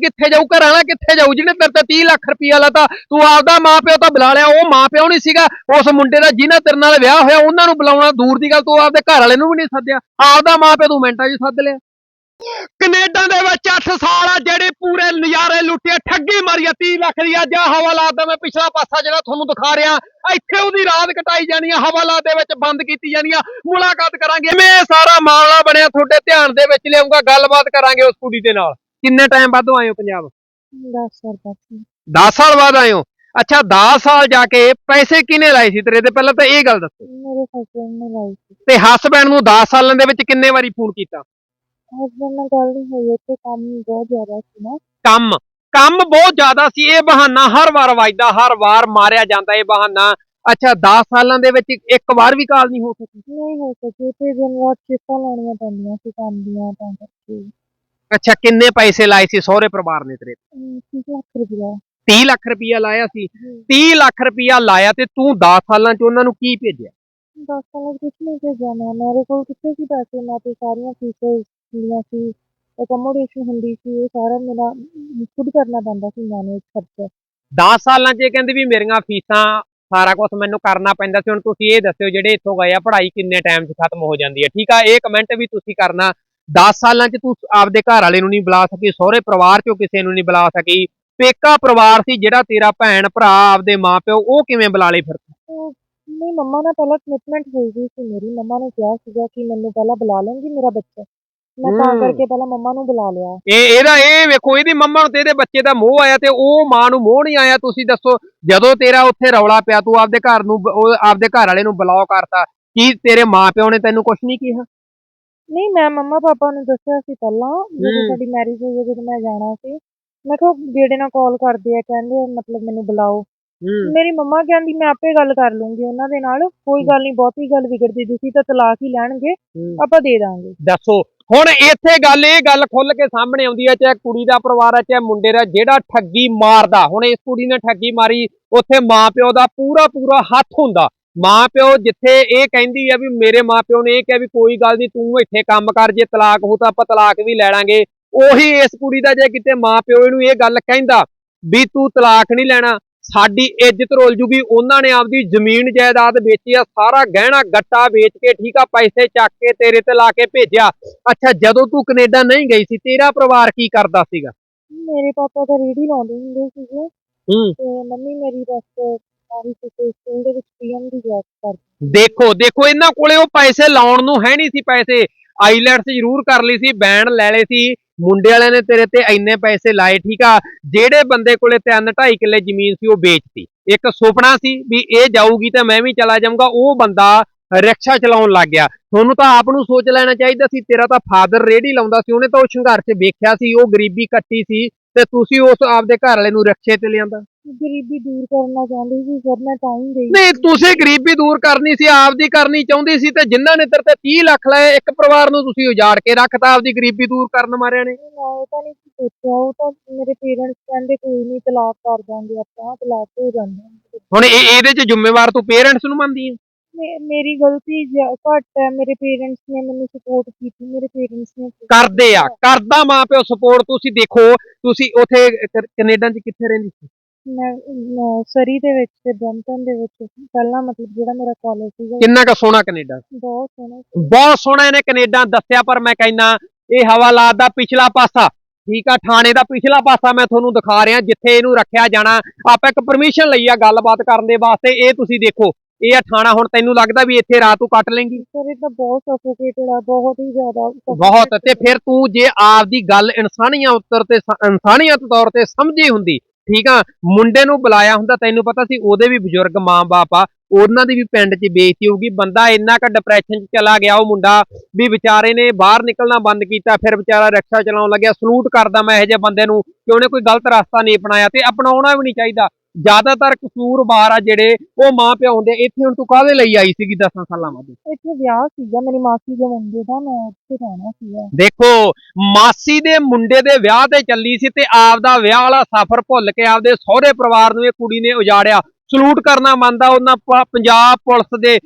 ਕਿੱਥੇ ਜਾਊ? ਘਰਾਂ ਵਾਲਾ ਕਿੱਥੇ ਜਾਊ? ਜਿਹੜੇ ਤੇਰੇ ਤੇ 30 ਲੱਖ ਰੁਪਈਆ ਲਾਤਾ, ਤੂੰ ਆਪਦਾ ਮਾਂ ਪਿਓ ਤਾਂ ਬੁਲਾ ਲਿਆ, ਉਹ ਮਾਂ ਪਿਓ ਨਹੀਂ ਸੀਗਾ। ਉਸ ਮੁੰਡੇ ਦਾ ਜਿਹਨਾਂ ਤੇਰੇ ਨਾਲ ਵਿਆਹ ਹੋਇਆ, ਉਹਨਾਂ ਨੂੰ ਬੁਲਾਉਣਾ ਦੂਰ ਦੀ ਗੱਲ, ਤੂੰ ਆਪਦੇ ਘਰ ਵਾਲੇ ਨੂੰ ਵੀ ਨਹੀਂ ਸੱਦਿਆ। ਆਪਦਾ ਮਾਂ ਪਿਓ ਤੂੰ ਮਿੰਟਾਂ 'ਚ ਸੱਦ ਲਿਆ। ਕੈਨੇਡਾ ਦੇ ਵਿੱਚ 8 ਸਾਲ ਆ, ਜਿਹੜੇ ਪੂਰੇ ਨਜ਼ਾਰੇ ਲੁੱਟੇ, ਠੱਗੀ ਮਾਰੀ ਆ 30 ਲੱਖ ਦੀ ਅੱਜ ਆਹ ਹਵਾਲਾਤ ਦਾ ਮੈਂ ਪਿਛਲਾ ਪਾਸਾ ਜਿਹੜਾ ਤੁਹਾਨੂੰ ਦਿਖਾ ਰਿਹਾ, ਇੱਥੇ ਉਹਦੀ ਰਾਤ ਕਟਾਈ ਜਾਣੀ ਆ ਹਵਾਲਾਤ ਦੇ ਵਿੱਚ ਬੰਦ ਕੀਤੀ ਜਾਣੀ ਆ। ਮੁਲਾਕਾਤ ਕਰਾਂਗੇ। ਮੈਂ ਸਾਰਾ ਮਾਮਲਾ ਬਣਿਆ ਤੁਹਾਡੇ ਧਿਆਨ ਦੇ ਵਿੱਚ ਲਿਆਉਂਗਾ ਗੱਲਬਾਤ ਕਰਾਂਗੇ ਉਸ ਕੁੜੀ ਦੇ ਨਾਲ। ਕਿੰਨੇ ਟਾਈਮ ਬਾਅਦੋਂ ਆਏ ਹੋ ਪੰਜਾਬ? 10 ਸਾਲ ਤੱਕ 10 ਸਾਲ ਬਾਅਦ ਆਏ ਹੋ? ਅੱਛਾ 10 ਸਾਲ ਜਾ ਕੇ ਪੈਸੇ ਕਿਹਨੇ ਲਾਏ ਸੀ ਤੇਰੇ? ਤੇ ਪਹਿਲਾਂ ਤਾਂ ਇਹ ਗੱਲ ਦੱਸੋ। ਮੇਰੇ ਹਸਬੰਡ ਨੇ ਲਾਈ ਸੀ। ਤੇ ਹਸਬੈਂਡ ਨੂੰ 10 ਸਾਲਾਂ ਦੇ ਵਿੱਚ ਕਿੰਨੇ ਵਾਰੀ ਫੋਨ ਕੀਤਾ? ਹਸਬੰਡ ਨਾਲ ਗੱਲ ਨਹੀਂ ਹੋਈ ਉੱਥੇ ਕੰਮ ਬਹੁਤ ਜ਼ਿਆਦਾ ਸੀ ਨਾ। ਕੰਮ? ਕੰਮ ਬਹੁਤ ਜ਼ਿਆਦਾ ਸੀ। ਇਹ ਬਹਾਨਾ ਹਰ ਵਾਰ ਵੱਜਦਾ ਹਰ ਵਾਰ ਮਾਰਿਆ ਜਾਂਦਾ ਇਹ ਬਹਾਨਾ। ਅੱਛਾ 10 ਸਾਲਾਂ ਦੇ ਵਿੱਚ ਇੱਕ- ਇੱਕ ਵਾਰ ਵੀ ਕਾਲ ਨਹੀਂ ਹੋ ਸਕੀ? ਨਹੀਂ ਹੋ ਸਕੇ। ਤੇ ਦਿਨ ਰਾਤ ਸ਼ਿਫਟਾਂ ਲਾਉਣੀਆਂ ਪੈਂਦੀਆਂ ਸੀ ਕੰਮ ਦੀਆਂ ਤਾਂ ਕਰਕੇ। ਅੱਛਾ ਕਿੰਨੇ ਪੈਸੇ ਲਾਏ ਸੀ ਸਹੁਰੇ ਪਰਿਵਾਰ ਨੇ ਤੇਰੇ? ਤੀਹ ਲੱਖ ਰੁਪਇਆ। 30 ਲੱਖ ਰੁਪਇਆ ਲਾਇਆ ਸੀ। 30 ਲੱਖ ਰੁਪਇਆ ਲਾਇਆ ਤੇ ਤੂੰ 10 ਸਾਲਾਂ ਚ ਉਹਨਾਂ ਨੂੰ ਕੀ ਭੇਜਿਆ? 10 ਸਾਲਾਂ ਕੁਝ ਨਹੀਂ ਭੇਜਿਆ ਮੈਂ। ਮੇਰੇ ਕੋਲ ਕਿੱਥੇ ਸੀ ਪੈਸੇ? ਮੈਂ ਤੇ ਸਾਰੀਆਂ ਫੀਸਾਂ ਲੀਆਂ ਸੀ। ਅਕਮੋਡੇਸ਼ਨ ਹੁੰਦੀ ਸੀ ਇਹ ਸਾਰਾ ਮੇਰਾ ਖੁਦ ਕਰਨਾ ਪੈਂਦਾ ਸੀ ਮੈਨੇਜ ਖਰਚਾ। 10 ਸਾਲਾਂ ਚ ਇਹ ਕਹਿੰਦੇ ਵੀ ਮੇਰੀਆਂ ਫੀਸਾਂ ਸਾਰਾ ਕੁਝ ਮੈਨੂੰ ਕਰਨਾ ਪੈਂਦਾ ਸੀ। ਹੁਣ ਤੁਸੀਂ ਇਹ ਦੱਸਿਓ ਜਿਹੜੇ ਇੱਥੋਂ ਗਏ ਆ ਪੜ੍ਹਾਈ ਕਿੰਨੇ ਟਾਈਮ 'ਚ ਖਤਮ ਹੋ ਜਾਂਦੀ ਹੈ। ਠੀਕ ਆ ਇਹ ਕਮੈਂਟ ਵੀ ਤੁਸੀਂ ਕਰਨਾ। 10 ਸਾਲਾਂ 'ਚ ਤੂੰ ਆਪਦੇ ਘਰ ਵਾਲੇ ਨੂੰ ਨਹੀਂ ਬੁਲਾ ਸਕੀ ਸਹੁਰੇ ਪਰਿਵਾਰ 'ਚੋਂ ਕਿਸੇ ਨੂੰ ਨਹੀਂ ਬੁਲਾ ਸਕੀ। ਪੇਕਾ ਪਰਿਵਾਰ ਸੀ ਜਿਹੜਾ ਤੇਰਾ ਭੈਣ ਭਰਾ ਆਪਦੇ ਮਾਪਿਓ ਉਹ ਕਿਵੇਂ ਬੁਲਾ ਲਏ ਫਿਰ ਨਹੀਂ ਮੰਮਾ ਨਾਲ ਪਹਿਲਾਂ ਕਮਿਟਮੈਂਟ ਹੋਈ ਹੋਈ ਸੀ ਮੇਰੀ। ਮੰਮਾ ਨੇ ਕਿਹਾ ਸੀਗਾ ਕਿ ਮੈਨੂੰ ਪਹਿਲਾਂ ਬੁਲਾ ਲੈਣਗੀ ਮੇਰਾ ਬੱਚਾ। ਮੈਂ ਤਾਂ। ਕਰਕੇ ਪਹਿਲਾਂ ਮੰਮਾ ਨੂੰ ਬੁਲਾ ਲਿਆ। ਇਹ ਇਹਦਾ ਇਹ ਵੇਖੋ ਇਹਦੀ ਮੰਮਾ ਨੂੰ ਤੇ ਇਹਦੇ ਬੱਚੇ ਦਾ ਮੋਹ ਆਇਆ ਤੇ ਉਹ ਮਾਂ ਨੂੰ ਮੋਹ ਨਹੀਂ ਆਇਆ। ਤੁਸੀਂ ਦੱਸੋ ਜਦੋਂ ਤੇਰਾ ਉੱਥੇ ਰੌਲਾ ਪਿਆ ਤੂੰ ਆਪਦੇ ਘਰ ਨੂੰ ਆਪਦੇ ਘਰ ਵਾਲੇ ਨੂੰ ਬਲੌਕ ਕਰਤਾ ਕੀ ਤੇਰੇ ਮਾਪਿਓ ਨੇ ਤੈਨੂੰ ਕੁਝ ਨਹੀਂ ਕਿਹਾ? ਨਹੀਂ ਮੈਂ ਮੰਮਾ ਪਾਪਾ ਨੂੰ ਦੱਸਿਆ ਸੀ ਪਹਿਲਾਂ ਜਦੋਂ। ਸਾਡੀ ਮੈਰਿਜ ਹੋਈ ਜਦੋਂ ਮੈਂ ਜਾਣਾ ਸੀ। ਮੈਂ ਕਿਹਾ ਜਿਹੜੇ ਨਾਲ ਕਾਲ ਕਰਦੇ ਆ ਕਹਿੰਦੇ ਮਤਲਬ ਮੈਨੂੰ ਬੁਲਾਓ। ਮੇਰੀ ਮੰਮਾ ਕਹਿੰਦੀ ਮੈਂ ਆਪੇ ਗੱਲ ਕਰ ਲੂੰਗੀ ਉਹਨਾਂ ਦੇ ਨਾਲ। ਕੋਈ ਗੱਲ ਨਹੀਂ ਬਹੁਤੀ ਗੱਲ ਵਿਗੜਦੀ ਤੁਸੀਂ ਤਾਂ ਤਲਾਕ ਹੀ ਲੈਣਗੇ। ਆਪਾਂ ਦੇ ਦਾਂਗੇ। ਦੱਸੋ ਹੁਣ ਇੱਥੇ ਗੱਲ ਇਹ ਗੱਲ ਖੁੱਲ ਕੇ ਸਾਹਮਣੇ ਆਉਂਦੀ ਹੈ ਚਾਹੇ ਕੁੜੀ ਦਾ ਪਰਿਵਾਰ ਹੈ ਚਾਹੇ ਮੁੰਡੇ ਦਾ ਜਿਹੜਾ ਠੱਗੀ ਮਾਰਦਾ। ਹੁਣ ਇਸ ਕੁੜੀ ਨੇ ਠੱਗੀ ਮਾਰੀ ਉੱਥੇ ਮਾਪਿਓ ਦਾ ਪੂਰਾ ਪੂਰਾ ਹੱਥ ਹੁੰਦਾ। ਮਾਪਿਓ ਜਿੱਥੇ ਇਹ ਕਹਿੰਦੀ ਆ ਵੀ ਮੇਰੇ ਮਾਪਿਓ ਨੇ ਇਹ ਕਿਹਾ ਵੀ ਕੋਈ ਗੱਲ ਨਹੀਂ ਤੂੰ ਇੱਥੇ ਕੰਮ ਕਰ ਜੇ ਤਲਾਕ ਹੋ ਤਾਂ ਆਪਾਂ ਤਲਾਕ ਵੀ ਲੈ ਲਾਂਗੇ। ਉਹੀ ਇਸ ਕੁੜੀ ਦਾ ਜੇ ਕਿਤੇ ਮਾਪਿਓ ਇਹਨੂੰ ਇਹ ਗੱਲ ਕਹਿੰਦਾ ਵੀ ਤੂੰ ਤਲਾਕ ਨਹੀਂ ਲੈਣਾ ਸਾਡੀ ਇੱਜ਼ਤ ਰੋਲ ਜੂਗੀ। ਉਹਨਾਂ ਨੇ ਆਪਦੀ ਜ਼ਮੀਨ ਜਾਇਦਾਦ ਵੇਚੀ ਆ ਸਾਰਾ ਗਹਿਣਾ ਗੱਟਾ ਵੇਚ ਕੇ ਠੀਕ ਆ ਪੈਸੇ ਚੱਕ ਕੇ ਤੇਰੇ ਤੇ ਲਾ ਕੇ ਭੇਜਿਆ। ਅੱਛਾ ਜਦੋਂ ਤੂੰ ਕੈਨੇਡਾ ਨਹੀਂ ਗਈ ਸੀ ਤੇਰਾ ਪਰਿਵਾਰ ਕੀ ਕਰਦਾ ਸੀਗਾ? ਮੇਰੇ ਪਾਪਾ ਤਾਂ ਰੇੜੀ ਲਾਉਂਦੇ ਹੁੰਦੇ ਸੀਗੇ। ਹੂੰ। ਤੇ ਮੰਮੀ ਮੇਰੀ ਬਸ ਦੇ ਵਿੱਚ ਪੀਐਮ ਦੀ ਜੌਬ ਕਰਦੀ ਦੇਖੋ ਦੇਖੋ, ਇਹਨਾਂ ਕੋਲੇ ਉਹ ਪੈਸੇ ਲਾਉਣ ਨੂੰ ਹੈ ਨਹੀਂ ਸੀ ਪੈਸੇ। ਆਈਲੈਟਸ ਜ਼ਰੂਰ ਕਰ ਲਈ ਸੀ ਬੈਂਡ ਲੈ ਲਏ ਸੀ। ਮੁੰਡੇ ਵਾਲਿਆਂ ਨੇ ਤੇਰੇ ਤੇ ਇੰਨੇ ਪੈਸੇ ਲਾਏ, ਠੀਕ ਆ? ਜਿਹੜੇ ਬੰਦੇ ਕੋਲੇ 3 2.5 ਕਿੱਲੇ ਜ਼ਮੀਨ ਸੀ, ਉਹ ਵੇਚਤੀ। ਇੱਕ ਸੁਪਨਾ ਸੀ ਵੀ ਇਹ ਜਾਊਗੀ ਤਾਂ ਮੈਂ ਵੀ ਚਲਾ ਜਾਊਂਗਾ। ਉਹ ਬੰਦਾ ਰਿਕਸ਼ਾ ਚਲਾਉਣ ਲੱਗ ਗਿਆ। ਤੁਹਾਨੂੰ ਤਾਂ ਆਪ ਨੂੰ ਸੋਚ ਲੈਣਾ ਚਾਹੀਦਾ ਸੀ, ਤੇਰਾ ਤਾਂ ਫਾਦਰ ਰੇੜੀ ਲਾਉਂਦਾ ਸੀ, ਉਹਨੇ ਤਾਂ ਉਹ ਸੰਘਰਸ਼ ਵੇਖਿਆ ਸੀ, ਉਹ ਗਰੀਬੀ ਕੱਟੀ ਸੀ। ਤੇ ਤੁਸੀਂ ਉਸ ਆਪਦੇ ਘਰ ਵਾਲੇ ਨੂੰ ਰਿਕਸ਼ੇ ਤੇ ਲਿਆਂਦਾ? ਗਰੀਬੀ ਦੂਰ ਕਰਨਾ ਚਾਹੁੰਦੀ ਸੀ ਫਿਰ ਮੈਂ ਤਾਂ ਹੀ ਗਈ ਨਹੀਂ ਤੁਸੀਂ ਗਰੀਬੀ ਦੂਰ ਕਰਨੀ ਸੀ ਆਪਦੀ ਕਰਨੀ ਚਾਹੁੰਦੀ ਸੀ ਤੇ ਜਿਨ੍ਹਾਂ ਨੇ ਤੇਰੇ ਤੇ 30 ਲੱਖ ਲਏ ਇੱਕ ਪਰਿਵਾਰ ਨੂੰ ਤੁਸੀਂ ਉਜਾੜ ਕੇ ਰੱਖਤਾ ਆਪਦੀ ਗਰੀਬੀ ਦੂਰ ਕਰਨ ਮਾਰਿਆਂ ਨੇ? ਮੈਂ ਇਹ ਤਾਂ ਨਹੀਂ ਸੀ ਸੋਚਿਆ ਉਹ ਤਾਂ ਮੇਰੇ ਪੇਰੈਂਟਸ ਕਹਿੰਦੇ ਕੋਈ ਨਹੀਂ ਤਲਾਕ ਕਰ ਦਾਂਗੇ ਆਪਾਂ ਤਲਾਕ ਹੋ ਜਾਂਦਾ ਹੁਣ ਇਹ ਇਹਦੇ ਚ ਜ਼ਿੰਮੇਵਾਰ ਤੂੰ ਪੇਰੈਂਟਸ ਨੂੰ ਮੰਨਦੀ ਹੈ ਮੇ- ਮੇਰੀ ਗਲਤੀ ਘੱਟ ਹੈ ਮੇਰੇ ਪੇਰੈਂਟਸ ਨੇ ਮੈਨੂੰ ਸਪੋਰਟ ਕੀਤੀ ਮੇਰੇ ਪੇਰੈਂਟਸ ਨੇ ਕਰਦੇ ਆ ਕਰਦਾ ਮਾਂ ਪਿਓ ਸਪੋਰਟ ਤੁਸੀਂ ਦੇਖੋ ਤੁਸੀਂ ਉਥੇ ਕੈਨੇਡਾ ਚ ਕਿੱਥੇ ਰਹਿੰਦੀ ਸੀ? ਮੈਂ ਮੈਂ ਸਰੀ ਦੇ ਵਿੱਚ ਤੇ ਬ੍ਰੈਂਪਟਨ ਦੇ ਵਿੱਚ। ਪਹਿਲਾਂ ਮਤਲਬ ਜਿਹੜਾ ਮੇਰਾ ਕਾਲਜ ਸੀਗਾ। ਕਿੰਨਾ ਕੁ ਸੋਹਣਾ ਕੈਨੇਡਾ? ਬਹੁਤ ਸੋਹਣਾ ਸੀ। ਬਹੁਤ ਸੋਹਣਾ ਇਹਨੇ ਕੈਨੇਡਾ ਦੱਸਿਆ ਪਰ ਮੈਂ ਕਹਿੰਦਾ ਇਹ ਹਵਾਲਾਤ ਦਾ ਪਿਛਲਾ ਪਾਸਾ। ਠੀਕ ਆ ਥਾਣੇ ਦਾ ਪਿਛਲਾ ਪਾਸਾ ਮੈਂ ਤੁਹਾਨੂੰ ਦਿਖਾ ਰਿਹਾ ਜਿੱਥੇ ਇਹਨੂੰ ਰੱਖਿਆ ਜਾਣਾ। ਆਪਾਂ ਇੱਕ ਪਰਮਿਸ਼ਨ ਲਈ ਆ ਗੱਲਬਾਤ ਕਰਨ ਦੇ ਵਾਸਤੇ ਇਹ ਤੁਸੀਂ ਦੇਖੋ। ਇਹ ਆ ਥਾਣਾ ਹੁਣ ਤੈਨੂੰ ਲੱਗਦਾ ਵੀ ਇੱਥੇ ਰਾਤ ਨੂੰ ਕੱਟ ਲੇਂਗੀ? ਸਰ ਇਹ ਤਾਂ ਬਹੁਤ ਸਫੋਕੇਟਡ ਆ ਬਹੁਤ ਹੀ ਜ਼ਿਆਦਾ ਬਹੁਤ ਤੇ ਫਿਰ ਤੂੰ ਜੇ ਆਪਦੀ ਗੱਲ ਇਨਸਾਨੀਅਤ ਉੱਤਰ ਤੇ ਇਨਸਾਨੀਅਤ ਤੌਰ ਤੇ ਸਮਝੀ ਹੁੰਦੀ ਠੀਕ ਆ? ਮੁੰਡੇ ਨੂੰ ਬੁਲਾਇਆ ਹੁੰਦਾ ਤੈਨੂੰ ਪਤਾ ਸੀ ਉਹਦੇ ਵੀ ਬਜ਼ੁਰਗ ਮਾਂ-ਬਾਪ ਆ ਉਹਨਾਂ ਦੀ ਵੀ ਪਿੰਡ 'ਚ ਬੇਇੱਜ਼ਤੀ ਹੋਊਗੀ ਬੰਦਾ ਇੰਨਾ ਕ ਡਿਪਰੈਸ਼ਨ 'ਚ ਚਲਾ ਗਿਆ ਉਹ ਮੁੰਡਾ ਵੀ ਵਿਚਾਰੇ ਨੇ ਬਾਹਰ ਨਿਕਲਣਾ ਬੰਦ ਕੀਤਾ ਫਿਰ ਵਿਚਾਰਾ ਰਿਕਸ਼ਾ ਚਲਾਉਣ ਲੱਗਿਆ ਸਲੂਟ ਕਰਦਾ ਮੈਂ ਇਹੋ ਜਿਹੇ ਬੰਦੇ ਨੂੰ ਕਿ ਉਹਨੇ ਕੋਈ ਗਲਤ ਰਸਤਾ ਨਹੀਂ ਅਪਣਾਇਆ ਤੇ ਅਪਣਾਉਣਾ ਵੀ ਨਹੀਂ ਚਾਹੀਦਾ। ਜ਼ਿਆਦਾਤਰ ਕਸੂਰਵਾਰ ਆ ਜਿਹੜੇ ਉਹ ਮਾਂ ਪਿਓ ਹੁੰਦੇ ਇੱਥੇ ਹੁਣ ਤੂੰ ਕਾਹਦੇ ਲਈ ਆਈ ਸੀਗੀ 10 ਸਾਲਾਂ ਬਾਅਦ? ਇੱਥੇ ਵਿਆਹ ਸੀਗਾ ਮੇਰੀ ਮਾਸੀ ਦੇ ਮੁੰਡੇ ਦਾ ਮੈਂ ਉੱਥੇ ਰਹਿਣਾ ਸੀਗਾ। ਦੇਖੋ ਮਾਸੀ ਦੇ ਮੁੰਡੇ ਦੇ ਵਿਆਹ ਤੇ ਚੱਲੀ ਸੀ ਤੇ ਆਪਦਾ ਵਿਆਹ ਵਾਲਾ ਸਫ਼ਰ ਭੁੱਲ ਕੇ ਆਪਦੇ ਸਹੁਰੇ ਪਰਿਵਾਰ ਨੂੰ ਇਹ ਕੁੜੀ ਨੇ ਉਜਾੜਿਆ। ਸਲੂਟ ਕਰਨਾ ਮੰਨਦਾ ਉਹਨਾਂ ਪੰਜਾਬ ਪੁਲਿਸ ਦੇ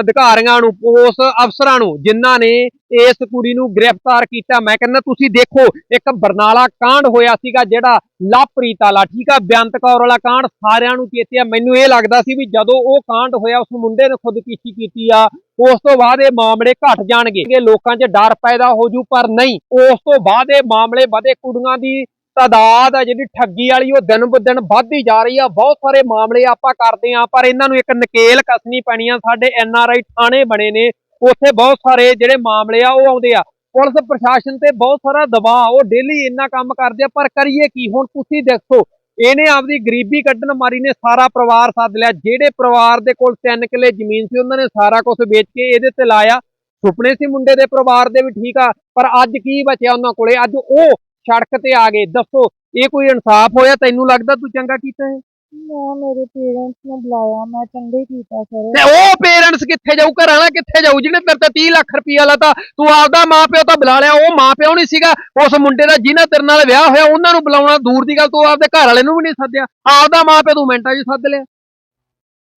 ਅਧਿਕਾਰੀਆਂ ਨੂੰ ਉਸ ਅਫਸਰਾਂ ਨੂੰ, ਜਿਨ੍ਹਾਂ ਨੇ ਇਸ ਕੁੜੀ ਨੂੰ ਗ੍ਰਿਫਤਾਰ ਕੀਤਾ। ਮੈਂ ਕਹਿੰਦਾ, ਤੁਸੀਂ ਦੇਖੋ, ਇੱਕ ਬਰਨਾਲਾ ਕਾਂਡ ਹੋਇਆ ਸੀਗਾ ਜਿਹੜਾ ਲਾਪ੍ਰੀਤ ਵਾਲਾ, ਠੀਕ ਆ? ਬੇਅੰਤ ਕੌਰ ਵਾਲਾ ਕਾਂਡ ਸਾਰਿਆਂ ਨੂੰ ਚੇਤੇ ਆ। ਮੈਨੂੰ ਇਹ ਲੱਗਦਾ ਸੀ ਵੀ ਜਦੋਂ ਉਹ ਕਾਂਡ ਹੋਇਆ, ਉਸ ਮੁੰਡੇ ਨੇ ਖੁਦਕੁਸ਼ੀ ਕੀਤੀ ਆ। ਉਸ ਤੋਂ ਬਾਅਦ ਇਹ ਮਾਮਲੇ ਘਟ ਜਾਣਗੇ। ਲੋਕਾਂ 'ਚ ਡਰ ਪੈਦਾ ਹੋ ਜੂ, ਪਰ ਨਹੀਂ। ਉਸ ਤੋਂ ਬਾਅਦ ਇਹ ਮਾਮਲੇ ਵਧੇ, ਕੁੜੀਆਂ ਦੀ ਤਾਦਾਦ ਆ ਜਿਹੜੀ ਠੱਗੀ ਵਾਲੀ, ਉਹ ਦਿਨ ਬ ਦਿਨ ਵੱਧਦੀ ਜਾ ਰਹੀ ਆ। ਬਹੁਤ ਸਾਰੇ ਮਾਮਲੇ ਆਪਾਂ ਕਰਦੇ ਆ, ਪਰ ਇਹਨਾਂ ਨੂੰ ਇੱਕ ਨਕੇਲ ਕੱਸਣੀ ਪੈਣੀ ਆ। ਸਾਡੇ ਐਨ ਆਰ ਆਈ ਥਾਣੇ ਬਣੇ ਨੇ। ਉੱਥੇ ਬਹੁਤ ਸਾਰੇ ਜਿਹੜੇ ਮਾਮਲੇ ਆ, ਉਹ ਆਉਂਦੇ ਆ। ਪੁਲਿਸ ਪ੍ਰਸ਼ਾਸਨ ਤੇ ਬਹੁਤ ਸਾਰਾ ਦਬਾਅ, ਉਹ ਡੇਲੀ ਇੰਨਾ ਕੰਮ ਕਰਦੇ ਆ। ਪਰ ਕਰੀਏ ਕੀ? ਹੁਣ ਤੁਸੀਂ ਦੇਖੋ, ਇਹਨੇ ਆਪਦੀ ਗਰੀਬੀ ਕੱਢਣ ਮਾਰੀ ਨੇ, ਸਾਰਾ ਪਰਿਵਾਰ ਸੱਦ ਲਿਆ। ਜਿਹੜੇ ਪਰਿਵਾਰ ਦੇ ਕੋਲ 3 ਕਿੱਲੇ ਜ਼ਮੀਨ ਸੀ, ਉਹਨਾਂ ਨੇ ਸਾਰਾ ਕੁਝ ਵੇਚ ਕੇ ਇਹਦੇ ਤੇ ਲਾਇਆ। ਸੁਪਨੇ ਸੀ ਮੁੰਡੇ ਦੇ ਪਰਿਵਾਰ ਦੇ ਵੀ ਠੀਕ ਆ, ਪਰ ਅੱਜ ਕੀ ਬਚਿਆ ਉਹਨਾਂ ਕੋਲੇ? ਅੱਜ ਉਹ ਸੜਕ ਤੇ ਆ ਗਏ। ਦੱਸੋ ਇਹ ਕੋਈ ਇਨਸਾਫ ਹੋਇਆ? ਤੈਨੂੰ ਲੱਗਦਾ ਤੂੰ ਚੰਗਾ ਕੀਤਾ ਹੈ? ਮੈਂ ਮੇਰੇ ਪੇਰੈਂਟਸ ਨੂੰ ਬੁਲਾਇਆ ਮੈਂ ਚੰਗਾ ਕੀਤਾ ਸਰ। ਤੇ ਉਹ ਪੇਰੈਂਟਸ ਕਿੱਥੇ ਜਾਊ? ਘਰਾਂ ਵਾਲਾ ਕਿੱਥੇ ਜਾਊ? ਜਿਹਨੇ ਤੇਰੇ ਤੇ 30 ਲੱਖ ਰੁਪਈਆ ਲਾਤਾ ਤੂੰ ਆਪਦਾ ਮਾਪਿਓ ਤਾਂ ਬੁਲਾ ਲਿਆ ਉਹ ਮਾਪਿਓ ਨਹੀਂ ਸੀਗਾ। ਉਸ ਮੁੰਡੇ ਦਾ ਜਿਹਨਾਂ ਤੇਰੇ ਨਾਲ ਵਿਆਹ ਹੋਇਆ ਉਹਨਾਂ ਨੂੰ ਬੁਲਾਉਣਾ ਦੂਰ ਦੀ ਗੱਲ ਤੂੰ ਆਪਦੇ ਘਰ ਵਾਲੇ ਨੂੰ ਵੀ ਨਹੀਂ ਸੱਦਿਆ। ਆਪਦਾ ਮਾਪਿਓ ਤੂੰ ਮਿੰਟਾਂ 'ਚ ਸੱਦ ਲਿਆ।